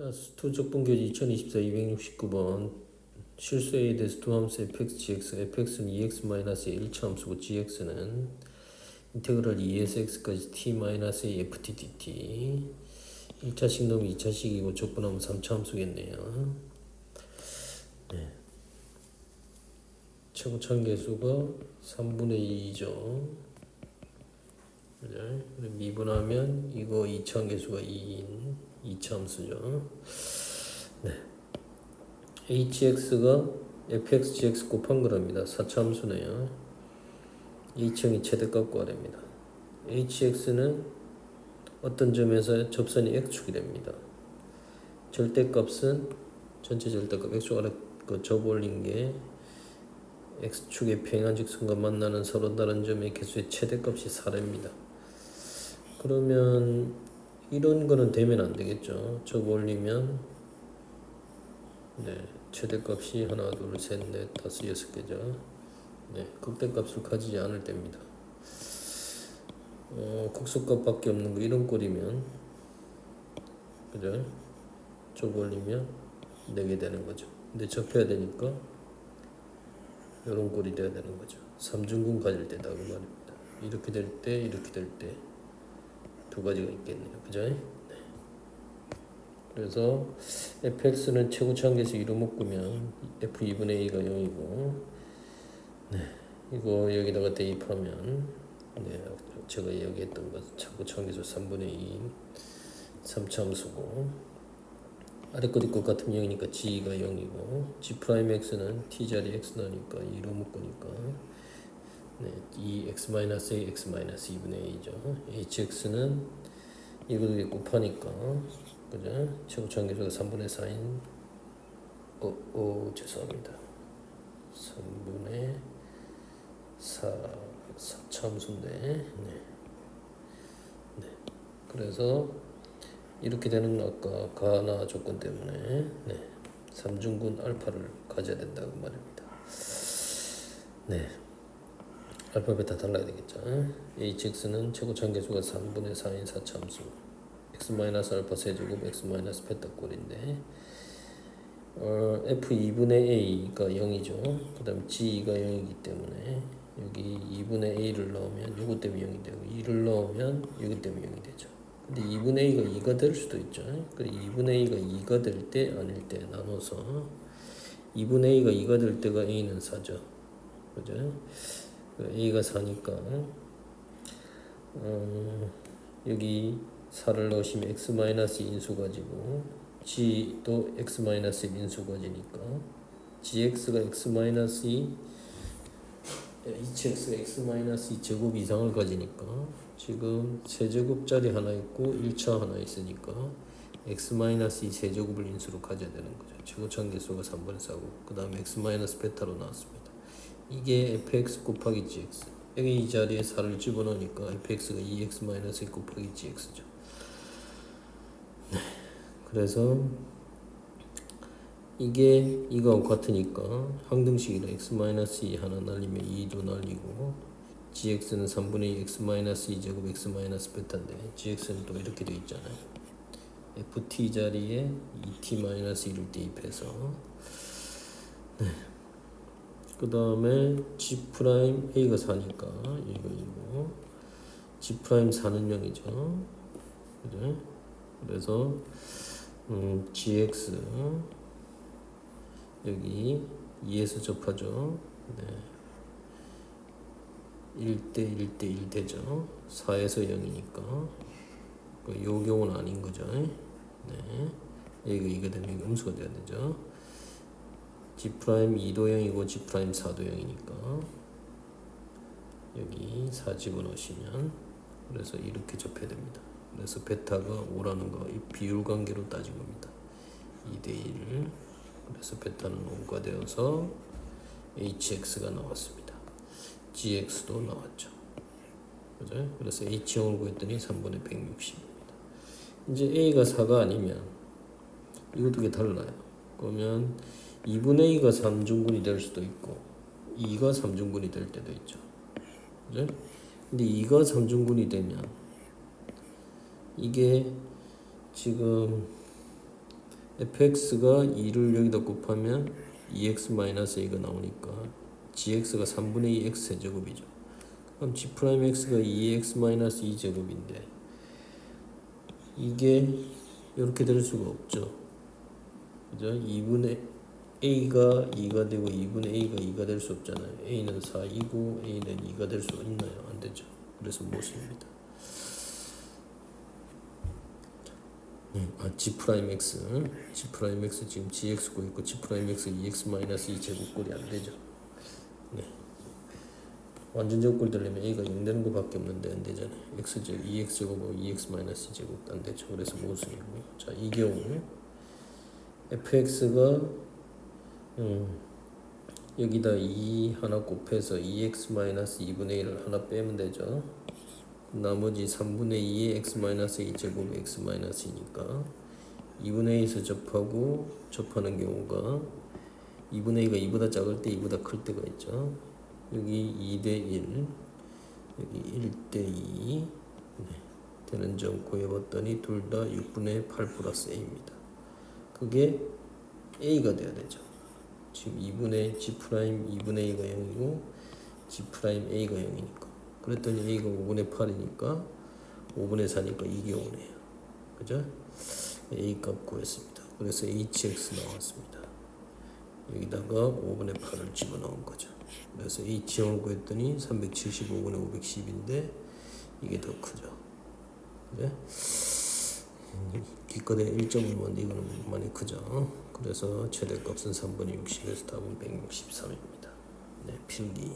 자, 수투적분교지 2024 269번 실수 A에 대해서 두 함수 fx, gx, fx는 2x-의 1차 함수고 gx는 인테그랄 2에서 x까지 t-a ft dt 1차식 넣으면 2차식이고 적분하면 3차 함수겠네요. 네. 최고 참계수가 3분의 2죠. 그죠? 미분하면 이거 2차 계수가 2인 2차 함수죠. 네. hx가 fx, gx 곱한 거랍니다. 4차 함수네요. 2층이 최대값 구하랍니다. hx는 어떤 점에서 접선이 x축이 됩니다. 절대값은 전체 절대값 x축 아래 그 접올린 게 x축의 평행 직선과 만나는 서로 다른 점의 개수의 최대값이 4랍니다. 그러면 이런 거는 되면 안 되겠죠. 접 올리면 네 최대값이 하나 둘 셋 넷 다섯 여섯 개죠. 네 극대값을 가지지 않을 때입니다. 어, 극소값밖에 없는 거 이런 꼴이면 그죠? 접 올리면 내게 되는 거죠. 근데 접해야 되니까 이런 꼴이 돼야 되는 거죠. 삼중근 가질 때다 그 말입니다. 이렇게 될 때, 이렇게 될 때 두 가지가 있겠네요. 그죠? 네. 그래서 fx는 최고차항계수 1로 묶으면 f2분의 a가 0이고 네. 이거 여기다가 대입하면 네. 제가 얘기했던 것 최고차항계수 3분의 2 3참수고 아래 것 있고 같은 0이니까 g가 0이고 g 프라임 x는 t 자리 x 나니까 2로 묶으니까 네, 2x-a, x-2분의 a죠. hx는 이거도 곱하니까 그죠? 최고차항 계수가 3분의 4인 어, 어 죄송합니다. 3분의 4 4 참수인데 네. 네. 그래서 이렇게 되는 건 아까 가나 조건 때문에 네. 삼중근 알파를 가져야 된다고 말입니다. 네. 알파 베타 달라야 되겠죠. hx는 최고차항 계수가 3분의 4인 4참수 x 마이너스 알파 세제곱 x 마이너스 베타 꼴인데 어, f2분의 a가 0이죠. 그 다음 g가 0이기 때문에 여기 2분의 a를 넣으면 이것 때문에 0이 되고 2를 넣으면 이것 때문에 0이 되죠. 근데 2분의 a가 2가 될 수도 있죠. 그리고 2분의 a가 2가 될 때 아닐 때 나눠서 2분의 a가 2가 될 때가 a는 4죠. 그죠? A가 4니까 어, 여기 4를 넣으시면 x 마이너스 인수 가지고 g도 x 마이너스 인수 가지니까 gx가 x 마이너스 2 2x가 x 마이너스 2 제곱 이상을 가지니까 지금 세제곱짜리 하나 있고 1차 하나 있으니까 x 마이너스 2 세제곱을 인수로 가져야 되는 거죠. 최고차항 계수가 3분의 4고 그 다음에 x 베타로 나왔습니다. 이게 fx 곱하기 gx 여기 이 자리에 4를 집어넣으니까 fx가 2x 마이너스 1 곱하기 gx죠. 네. 그래서 이게 이거하고 같으니까 항등식이라 x 마이너스 2 하나 날리면 2도 날리고 gx는 3분의 2 x 마이너스 2 제곱 x 마이너스 베타인데 gx는 또 이렇게 돼 있잖아요. ft 자리에 2t 마이너스 1을 대입해서 네. 그 다음에 g 프라임 a가 4니까 이거 이거 g 프라임 4는 0이죠. 그죠? 그래서 음, gx 여기 2에서 접하죠. 네. 1대 1대 1 되죠. 4에서 0이니까 그요 경우는 아닌 거죠. 네. 여기가 이거 되면 음수가 돼야 되죠. G 프라임 2도 0이고 G 프라임 4도 0이니까 여기 4 집어넣으시면 그래서 이렇게 접해야 됩니다. 그래서 베타가 5라는 거 이 비율 관계로 따진 겁니다. 2대 1 그래서 베타는 5가 되어서 hx가 나왔습니다. gx도 나왔죠. 그죠? 그래서 h형을 구했더니 3분의 160입니다. 이제 a가 4가 아니면 개 달라요. 그러면 2분의 2가 3중분이 될 수도 있고 2가 3중분이 될 때도 있죠. 그죠? 근데 2가 3중분이 되면 이게 지금 fx가 2를 여기다 곱하면 2x-a가 나오니까 gx가 3분의 2 x 세제곱이죠. 그럼 g 프라임 x가 2x-2 제곱인데 이게 이렇게 될 수가 없죠. 그죠? 2분의 a가 2가 되고 2분의 a가 2가 될 수 없잖아요. a는 4이고 a는 2가 될 수 있나요? 안 되죠. 그래서 못 씁니다. 네, 아, g 프라임 x, g 프라임 x 지금 gx 고 있고 g 프라임 x 2x 마이너스 2 제곱꼴이 안 되죠. 네. 완전 제곱꼴 되려면 a가 0 되는 것밖에 없는데 안 되잖아요. x 제곱 2x 제곱하고 2x 마이너스 2 제곱 안 되죠. 그래서 모순이고. 자, 이 경우 fx가 음, 여기다 2 하나 곱해서 2x 마이너스 2분의 1을 하나 빼면 되죠. 나머지 3분의 2의 x 마이너스 2 제곱 x 마이너스 2니까 2분의 2에서 접하고 접하는 경우가 2분의 2가 2보다 작을 때 2보다 클 때가 있죠. 여기 2대 1, 여기 1대 2 네, 되는 점 구해봤더니 둘 다 6분의 8 플러스 a입니다. 그게 a가 돼야 되죠. 지금 2분의 g 프라임 2분의 a가 0이고 g 프라임 a가 0이니까 그랬더니 a가 5분의 8이니까 5분의 4니까 이게 오네요. 그죠? a 값 구했습니다. 그래서 hx 나왔습니다. 여기다가 5분의 8을 집어넣은 거죠. 그래서 h형을 구했더니 375분의 510인데 이게 더 크죠. 그래? 기껏해 1.5인데 이거는 많이 크죠. 그래서 최대값은 3분의 60에서 답은 163입니다. 네, 필기.